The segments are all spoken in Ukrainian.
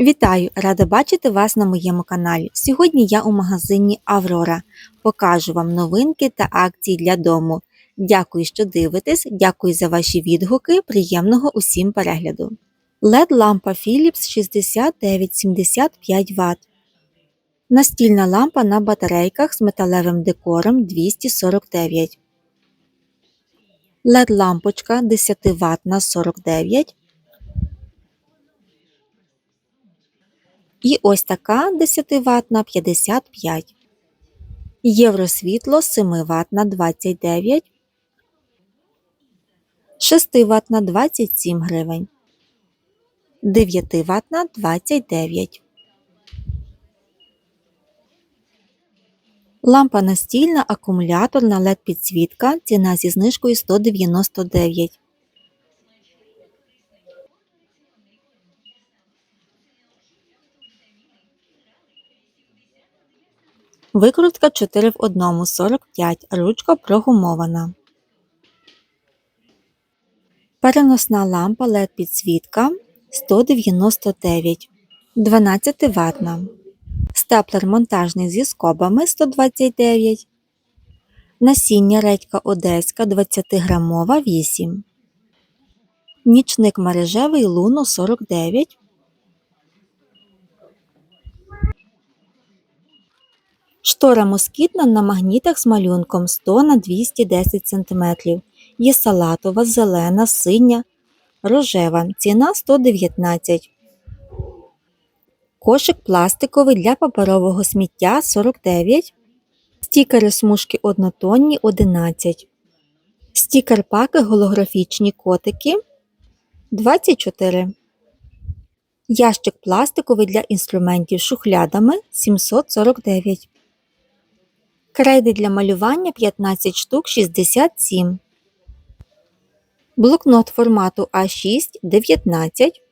Вітаю! Рада бачити вас на моєму каналі. Сьогодні я у магазині Аврора. Покажу вам новинки та акції для дому. Дякую, що дивитесь, дякую за ваші відгуки. Приємного усім перегляду. led лампа Philips 6975 Вт. Настільна лампа на батарейках з металевим декором 249. led лампочка 10 Вт на 49 І ось така 10 Вт на 55. Євросвітло 7 Вт на 29. 6 Вт на 27 гривень. 9 Вт на 29. Лампа настільна акумуляторна LED підсвітка. Ціна зі знижкою 199. Викрутка 4 в 1 45, ручка прогумована. Переносна лампа LED підсвітка 199 12 ватна. Степлер монтажний зі скобами 129. Насіння редька Одеська 20 грамова 8. Нічник мережевий Луно 49. Штора москітна на магнітах з малюнком 100 на 210 см. Є салатова, зелена, синя, рожева. Ціна 119 Кошик пластиковий для паперового сміття 49 Стікери смужки однотонні 11 Стікер паки голографічні котики 24 Ящик пластиковий для інструментів шухлядами 749 Крейди для малювання 15 штук 67. Блокнот формату А6 19.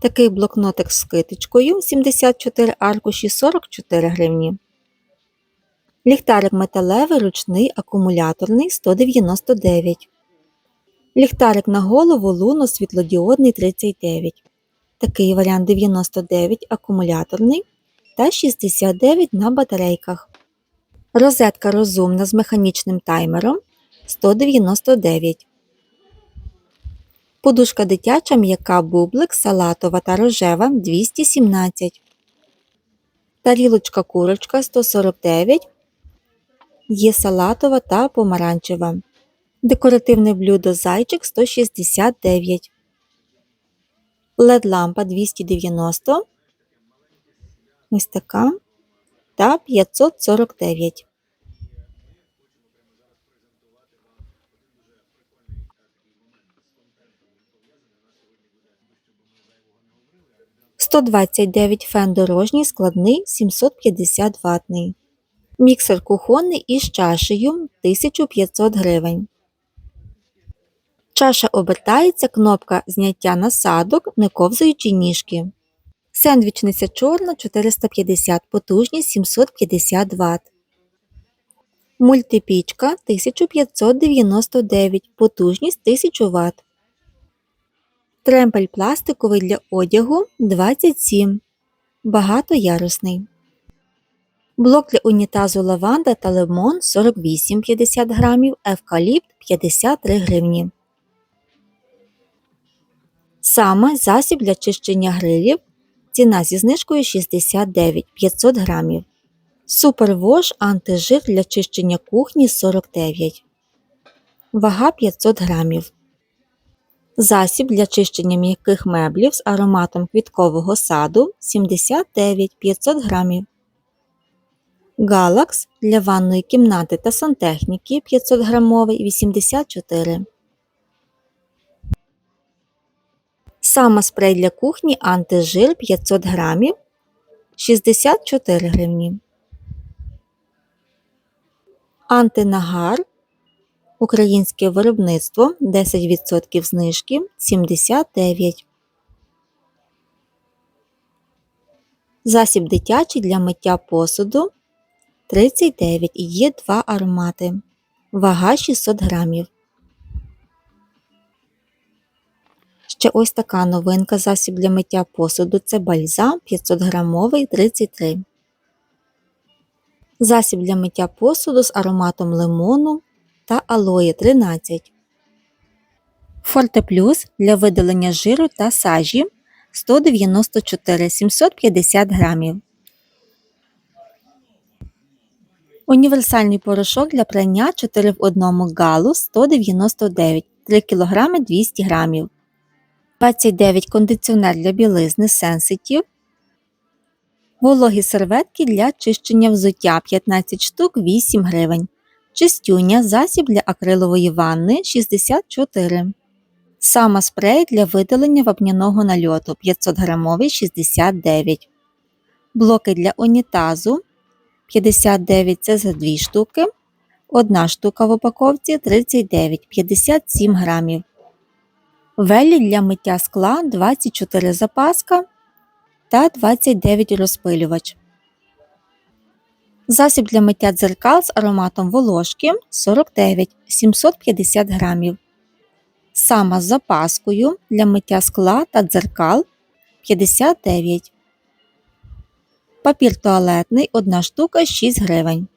Такий блокнотик з китичкою 74 аркуші 44 гривні. Ліхтарик металевий ручний акумуляторний 199. Ліхтарик на голову луно світлодіодний 39. Такий варіант 99 акумуляторний та 69 на батарейках. Розетка розумна з механічним таймером 199. Подушка дитяча м'яка бублик салатова та рожева 217. Тарілочка курочка 149. Є салатова та помаранчева. Декоративне блюдо зайчик 169. led лампа 290. Ось така та 549. Сто двадцять дев'ять фен дорожній складний 750 ватний. Міксер кухонний із чашею 1500 гривень. Чаша обертається кнопка зняття насадок, не ковзаючи ніжки. Сендвічниця чорна 450 потужність 750 Вт. Мультипічка 1599 потужність 1000 Вт. Тремпель пластиковий для одягу 27. Багатоярусний. Блок для унітазу лаванда та лимон 48,50 грамів, евкаліпт 53 гривні. Саме засіб для чищення грилів Ціна зі знижкою 69 500 грамів. Супервош антижир для чищення кухні 49. Вага 500 грамів. Засіб для чищення м'яких меблів з ароматом квіткового саду 79 500 грамів. Галакс для ванної кімнати та сантехніки 500 грамовий 84 Сама спрей для кухні антижир 500 грамів 64 гривні. Антинагар. Українське виробництво 10% знижки 79. Засіб дитячий для миття посуду 39 і є два аромати. Вага 600 грамів. Ще ось така новинка засіб для миття посуду це бальзам 500 грамовий 33. Засіб для миття посуду з ароматом лимону та алої 13. Форте Плюс для видалення жиру та сажі 194 750 грамів. Універсальний порошок для прання 4 в 1 галу 199 3 кг 200 г. 29 кондиціонер для білизни Sensitive. Вологі серветки для чищення взуття 15 штук 8 гривень. Чистюня засіб для акрилової ванни 64. Сама спрей для видалення вапняного нальоту 500 грамовий 69. Блоки для унітазу 59 це за 2 штуки. Одна штука в упаковці 39 57 грамів. Велі для миття скла 24 запаска та 29 розпилювач. Засіб для миття дзеркал з ароматом волошки 49 750 грамів. Сама з запаскою для миття скла та дзеркал 59. Папір туалетний 1 штука 6 гривень.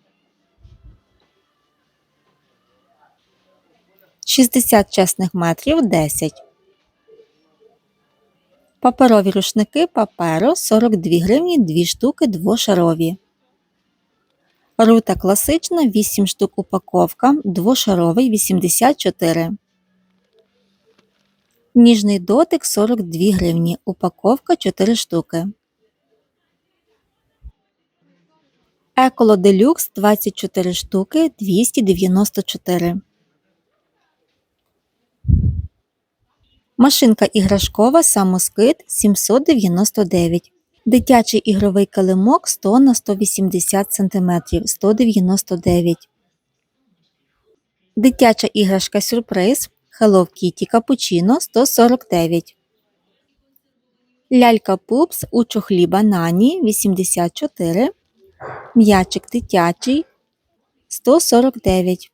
60 чесних метрів 10. Паперові рушники паперу 42 гривні 2 штуки двошарові. Рута класична 8 штук упаковка, двошаровий 84. Ніжний дотик 42 гривні. Упаковка 4 штуки. Еколо Делюкс 24 штуки 294. Машинка іграшкова самоскид 799. Дитячий ігровий килимок 100 на 180 см 199. Дитяча іграшка сюрприз Hello Kitty Cappuccino 149. Лялька Пупс у чохлі банані 84. М'ячик дитячий 149.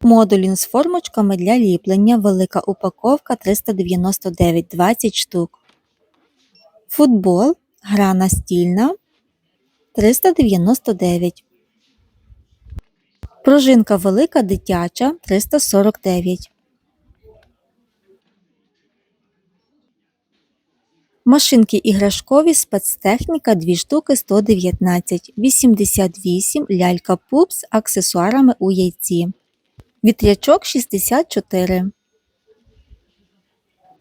Модулін з формочками для ліплення. Велика упаковка 399 20 штук. Футбол. Гра настільна 399. Пружинка велика дитяча 349. Машинки іграшкові спецтехніка 2 штуки 119, 88 лялька пуп з аксесуарами у яйці. Вітрячок 64.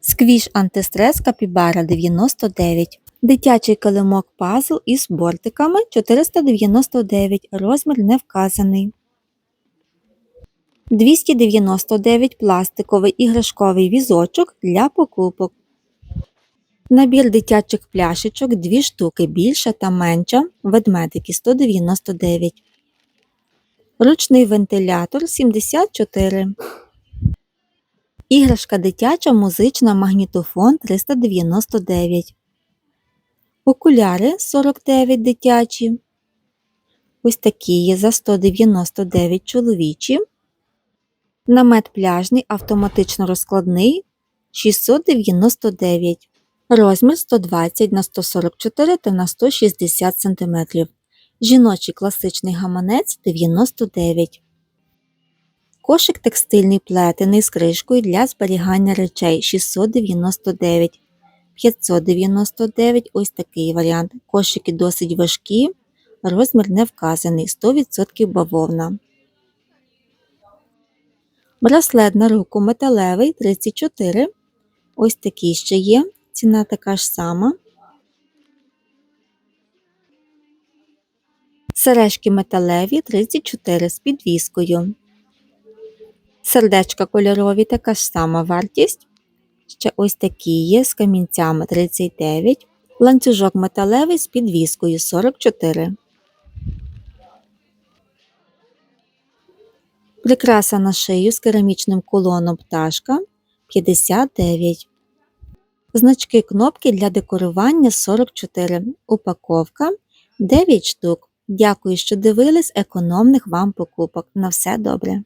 Сквіш антистрес капібара 99. Дитячий килимок пазл із бортиками 499. Розмір не вказаний. 299 пластиковий іграшковий візочок для покупок. Набір дитячих пляшечок 2 штуки більша та менша. Ведмедики 199. Ручний вентилятор 74. Іграшка дитяча музична магнітофон 399. Окуляри 49 дитячі. Ось такі є за 199 чоловічі. Намет пляжний автоматично розкладний 699. Розмір 120 на 144 та на 160 см. Жіночий класичний гаманець 99. Кошик текстильний плетений з кришкою для зберігання речей 699. 599 ось такий варіант. Кошики досить важкі, розмір не вказаний 100% бавовна. Браслет на руку металевий 34. Ось такий ще є. Ціна така ж сама. Сережки металеві 34 з підвіскою. Сердечка кольорові така ж сама вартість. Ще ось такі є з камінцями 39. Ланцюжок металевий з підвіскою 44. Прикраса на шию з керамічним кулоном пташка 59. Значки кнопки для декорування 44. Упаковка 9 штук. Дякую, що дивились економних вам покупок. На все добре!